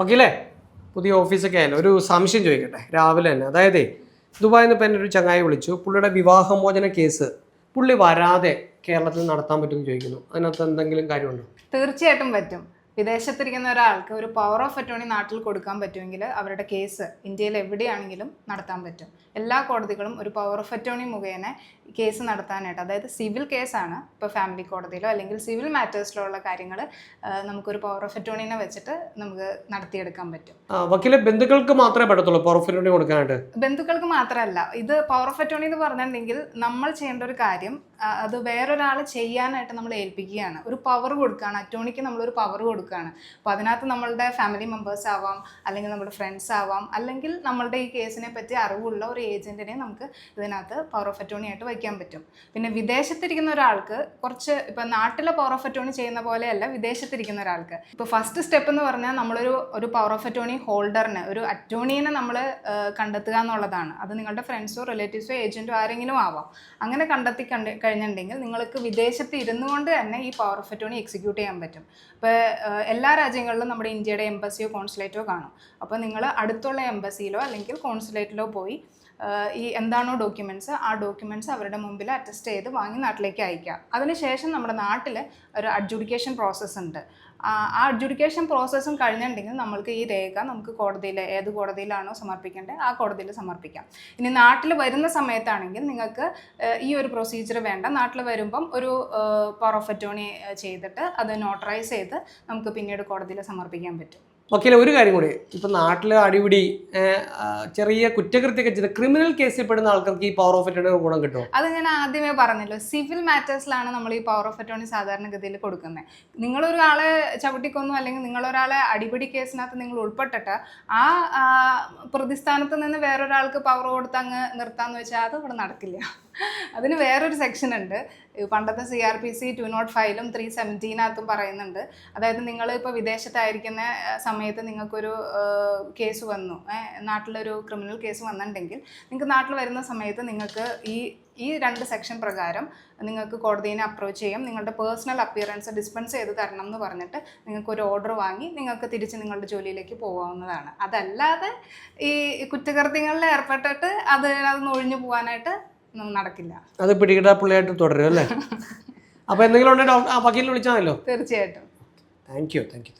വക്കീലേ പുതിയ ഓഫീസൊക്കെ ആയാലും ഒരു സംശയം ചോദിക്കട്ടെ. രാവിലെ തന്നെ. അതായത് ദുബായിൽ നിന്ന് ഇപ്പം എന്റെ ഒരു ചങ്ങായി വിളിച്ചു. പുള്ളിയുടെ വിവാഹമോചന കേസ് പുള്ളി വരാതെ കേരളത്തിൽ നടത്താൻ പറ്റുമെന്ന് ചോദിക്കുന്നു. അതിനകത്ത് എന്തെങ്കിലും കാര്യമുണ്ടോ? തീർച്ചയായിട്ടും പറ്റും. വിദേശത്തിരിക്കുന്ന ഒരാൾക്ക് ഒരു പവർ ഓഫ് അറ്റോണി നാട്ടിൽ കൊടുക്കാൻ പറ്റുമെങ്കിൽ അവരുടെ കേസ് ഇന്ത്യയിൽ എവിടെയാണെങ്കിലും നടത്താൻ പറ്റും. എല്ലാ കോടതികളും ഒരു പവർ ഓഫ് അറ്റോണി മുഖേന കേസ് നടത്താനായിട്ട്. അതായത് സിവിൽ കേസാണ് ഇപ്പോൾ ഫാമിലി കോടതിയിലോ അല്ലെങ്കിൽ സിവിൽ മാറ്റേഴ്സിലോ ഉള്ള കാര്യങ്ങൾ നമുക്കൊരു പവർ ഓഫ് അറ്റോണിനെ വെച്ചിട്ട് നമുക്ക് നടത്തിയെടുക്കാൻ പറ്റും. വക്കീലെ ബന്ധുക്കൾക്ക് മാത്രമേ പറ്റത്തുള്ളൂ പവർ ഓഫ് അറ്റോണി കൊടുക്കാനായിട്ട്? ബന്ധുക്കൾക്ക് മാത്രമല്ല. ഇത് പവർ ഓഫ് അറ്റോണി എന്ന് പറഞ്ഞിട്ടുണ്ടെങ്കിൽ നമ്മൾ ചെയ്യേണ്ട ഒരു കാര്യം അത് വേറൊരാൾ ചെയ്യാനായിട്ട് നമ്മൾ ഏൽപ്പിക്കുകയാണ്. ഒരു പവർ കൊടുക്കുകയാണ്. അറ്റോണിക്ക് നമ്മളൊരു പവർ കൊടുക്കുകയാണ്. അപ്പോൾ അതിനകത്ത് നമ്മളുടെ ഫാമിലി മെമ്പേഴ്സ് ആവാം അല്ലെങ്കിൽ നമ്മുടെ ഫ്രണ്ട്സ് ആവാം അല്ലെങ്കിൽ നമ്മളുടെ ഈ കേസിനെ പറ്റി അറിവുള്ള ഒരു ഏജന്റിനെ നമുക്ക് ഇതിനകത്ത് പവർ ഓഫ് അറ്റോണി ആയിട്ട് വയ്ക്കാൻ പറ്റും. പിന്നെ വിദേശത്തിരിക്കുന്ന ഒരാൾക്ക് കുറച്ച് ഇപ്പം നാട്ടിലെ പവർ ഓഫ് അറ്റോണി ചെയ്യുന്ന പോലെയല്ല വിദേശത്തിരിക്കുന്ന ഒരാൾക്ക്. ഇപ്പോൾ ഫസ്റ്റ് സ്റ്റെപ്പ് എന്ന് പറഞ്ഞാൽ നമ്മളൊരു ഒരു പവർ ഓഫ് അറ്റോണി ഹോൾഡറിന് ഒരു അറ്റോണിയെ നമ്മൾ കണ്ടെത്തുക എന്നുള്ളതാണ്. അത് നിങ്ങളുടെ ഫ്രണ്ട്സോ റിലേറ്റീവ്സോ ഏജന്റോ ആരെങ്കിലും ആവാം. അങ്ങനെ കണ്ടെത്തി കണ്ട് കഴിഞ്ഞിട്ടുണ്ടെങ്കിൽ നിങ്ങൾക്ക് വിദേശത്ത് ഇരുന്നു കൊണ്ട് തന്നെ ഈ പവർ ഓഫ് അറ്റോണി എക്സിക്യൂട്ട് ചെയ്യാൻ പറ്റും. ഇപ്പോൾ എല്ലാ രാജ്യങ്ങളിലും നമ്മുടെ ഇന്ത്യയുടെ എംബസിയോ കോൺസുലേറ്റോ കാണും. അപ്പോൾ നിങ്ങൾ അടുത്തുള്ള എംബസിയിലോ അല്ലെങ്കിൽ കോൺസുലേറ്റിലോ പോയി ഈ എന്താണോ ഡോക്യുമെന്റ്സ് ആ ഡോക്യുമെന്റ്സ് അവരുടെ മുമ്പിൽ അറ്റസ്റ്റ് ചെയ്ത് വാങ്ങി നാട്ടിലേക്ക് അയക്കുക അതിനുശേഷം നമ്മുടെ നാട്ടിൽ ഒരു അഡ്ജുഡിക്കേഷൻ പ്രോസസ്സ് ഉണ്ട്. ആ അഡ്ജുഡിക്കേഷൻ പ്രോസസ്സും കഴിഞ്ഞിട്ടുണ്ടെങ്കിൽ നമ്മൾക്ക് ഈ രേഖ നമുക്ക് കോടതിയിൽ ഏത് കോടതിയിലാണോ സമർപ്പിക്കേണ്ടത് ആ കോടതിയിൽ സമർപ്പിക്കാം. ഇനി നാട്ടിൽ വരുന്ന സമയത്താണെങ്കിൽ നിങ്ങൾക്ക് ഈ ഒരു പ്രൊസീജിയർ വേണ്ട. നാട്ടിൽ വരുമ്പം ഒരു പവർ ഓഫ് അറ്റോണി ചെയ്തിട്ട് അത് നോട്ടറൈസ് ചെയ്ത് നമുക്ക് പിന്നീട് കോടതിയിൽ സമർപ്പിക്കാൻ പറ്റും. വക്കീലെ ഒരു കാര്യം കൂടി. ഇപ്പം നാട്ടിൽ അടിപിടി ചെറിയ കുറ്റകൃത്യമൊക്കെ ചെയ്ത് ക്രിമിനൽ കേസിൽ പെടുന്ന ആൾക്കാർക്ക് ഈ പവർ ഓഫ് അറ്റോണി ഗുണം കിട്ടും അത് ഞാൻ ആദ്യമേ പറഞ്ഞല്ലോ. സിവിൽ മാറ്റേഴ്സിലാണ് നമ്മൾ ഈ പവർ ഓഫ് അറ്റോണി സാധാരണഗതിയിൽ കൊടുക്കുന്നത് നിങ്ങളൊരാളെ ചവിട്ടിക്കൊന്നു അല്ലെങ്കിൽ നിങ്ങളൊരാളെ അടിപിടി കേസിനകത്ത് നിങ്ങൾ ഉൾപ്പെട്ടിട്ട് ആ, പ്രതിസ്ഥാനത്ത് നിന്ന് വേറൊരാൾക്ക് പവർ കൊടുത്ത് അങ്ങ് നിർത്താന്ന് വെച്ചാൽ അത് ഇവിടെ നടക്കില്ല. അതിന് വേറൊരു സെക്ഷൻ ഉണ്ട്. പണ്ടത്തെ C R P C two naught ഫൈവിലും three സെവന്റീനകത്തും പറയുന്നുണ്ട്. അതായത് നിങ്ങൾ ഇപ്പോൾ വിദേശത്തായിരിക്കുന്ന സമയത്ത് നിങ്ങൾക്കൊരു കേസ് വന്നു. നാട്ടിലൊരു ക്രിമിനൽ കേസ് വന്നിട്ടുണ്ടെങ്കിൽ നിങ്ങൾക്ക് നാട്ടിൽ വരുന്ന സമയത്ത് നിങ്ങൾക്ക് ഈ ഈ രണ്ട് സെക്ഷൻ പ്രകാരം നിങ്ങൾക്ക് കോടതിയെ അപ്രോച്ച് ചെയ്യാം. നിങ്ങളുടെ പേഴ്സണൽ അപ്പിയറൻസ് ഡിസ്പെൻസ് ചെയ്ത് തരണം എന്ന് പറഞ്ഞിട്ട് നിങ്ങൾക്ക് ഒരു ഓർഡർ വാങ്ങി നിങ്ങൾക്ക് തിരിച്ച് നിങ്ങളുടെ ജോലിയിലേക്ക് പോകാവുന്നതാണ് അതല്ലാതെ ഈ കുറ്റകൃത്യങ്ങളിൽ ഏർപ്പെട്ടിട്ട് അത് അതിന് ഒഴിഞ്ഞു പോകാനായിട്ട് നടക്കില്ല. അത് പിടികിട്ടാ പുള്ളിയായിട്ട് തുടരും അല്ലേ? അപ്പൊ എന്തെങ്കിലും ഉണ്ടെങ്കിൽ വക്കീലിനെ വിളിച്ചാൽ മതിയല്ലോ. തീർച്ചയായിട്ടും. Thank you thank you